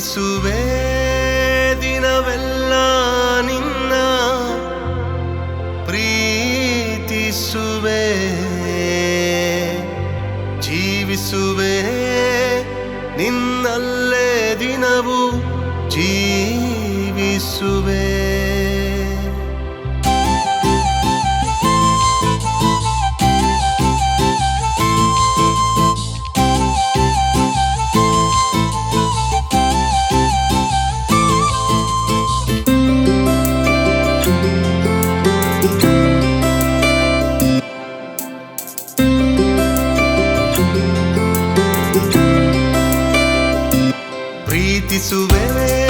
ಸ್ತುತಿಸುವೆ ದಿನವೆಲ್ಲ ನಿನ್ನ ಪ್ರೀತಿಸುವೆ ಜೀವಿಸುವೆ. ನಿನ್ನಲ್ಲೇ ದಿನವು ಜೀವಿಸುವೆ. y su.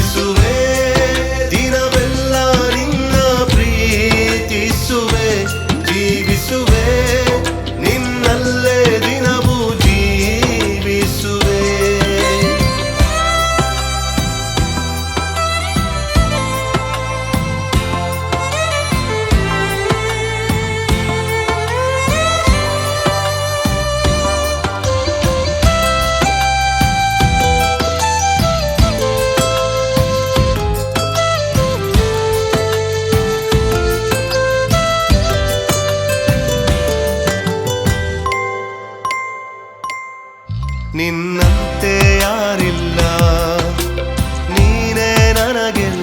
isso ನಿನ್ನಂತೆ ಯಾರಿಲ್ಲ ನೀನೇ ನನಗಿಲ್ಲ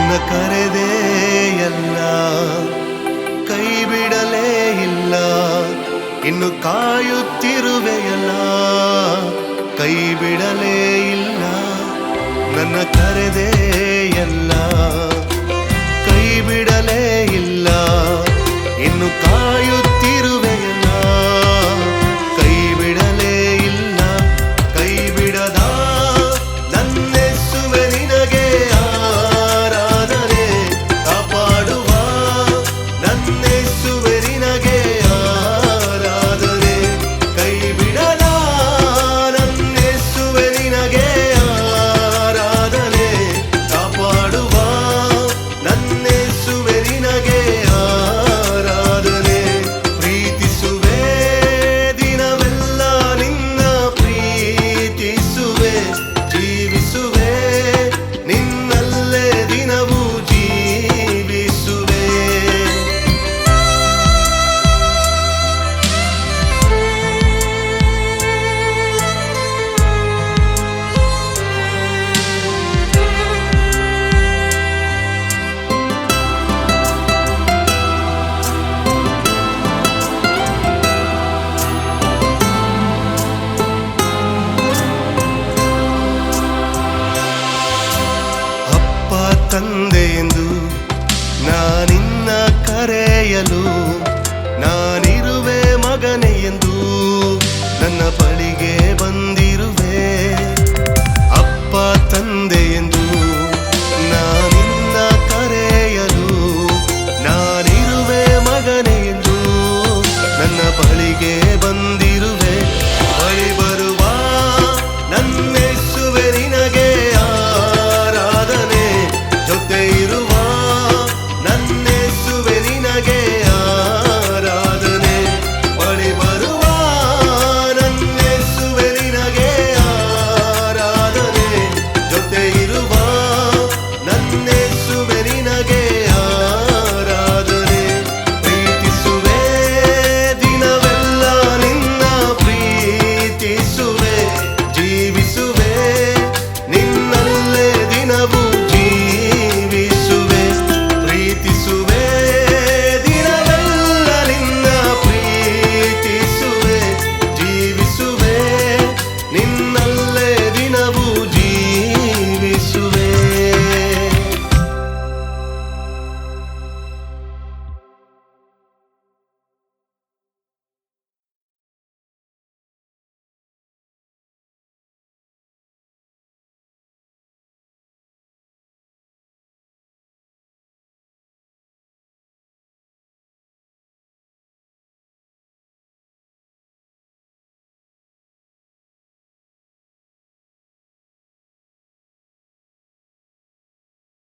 ನನ್ನ ಕರೆದೇ ಎಲ್ಲ. ಕೈ ಬಿಡಲೇ ಇಲ್ಲ. ಇನ್ನು ಕಾಯುತ್ತಿರುವೆಯಲ್ಲ ಕೈ ಬಿಡಲೇ ಇಲ್ಲ. ನನ್ನ ಕರೆದೇ ಎಲ್ಲ.